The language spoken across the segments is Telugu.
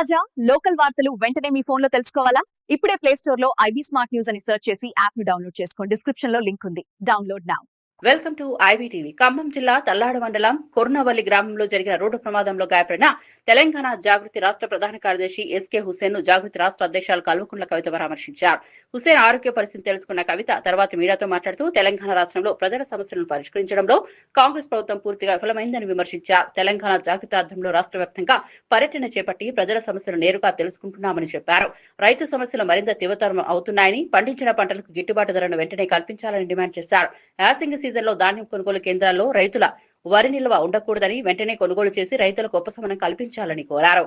తాజా లోకల్ వార్తలు వెంటనే మీ ఫోన్లో తెలుసుకోవాలా? ఇప్పుడే ప్లే స్టోర్లో ఐబీ స్మార్ట్ న్యూస్ అని సెర్చ్ చేసి యాప్ను డౌన్లోడ్ చేసుకోండి. డిస్క్రిప్షన్లో లింక్ ఉంది. Download now welcome to IBTV Khammam జిల్లా తల్లాడ మండలం కొర్నవల్లి గ్రామంలో జరిగిన రోడ్డు ప్రమాదంలో గాయపడిన తెలంగాణ జాగృతి రాష్ట్ర ప్రధాన కార్యదర్శి ఎస్కే హుసేన్ను జాగృతి రాష్ట్ర అధ్యక్షులు కల్వకుంట్ల కవిత పరామర్శించారు. హుసేన్ ఆరోగ్య పరిస్థితి తెలుసుకున్న కవిత తర్వాత మీడియాతో మాట్లాడుతూ తెలంగాణ రాష్ట్రంలో ప్రజల సమస్యలను పరిష్కరించడంలో కాంగ్రెస్ ప్రభుత్వం పూర్తిగా విఫలమైందని విమర్శించారు తెలంగాణ జాగృతి రాష్ట్ర వ్యాప్తంగా పర్యటన చేపట్టి ప్రజల సమస్యలు నేరుగా తెలుసుకుంటున్నామని చెప్పారు. రైతు సమస్యలు మరింత తీవ్రతరం అవుతున్నాయని పండించిన పంటలకు గిట్టుబాటు ధరను వెంటనే కల్పించాలని డిమాండ్ చేశారు. యాసింగ్ సీజన్లో ధాన్యం కొనుగోలు కేంద్రాల్లో రైతుల వరి నిల్వ ఉండకూడదని వెంటనే కొనుగోలు చేసి రైతులకు ఉపశమనం కల్పించాలని కోరారు.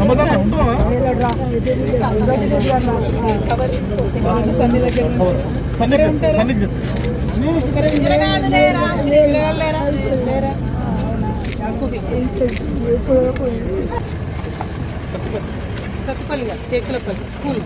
రమదాన్ ఉంటున్నావా బాగుందా సత్తుపల్లిగా కేకులపల్లి స్కూల్.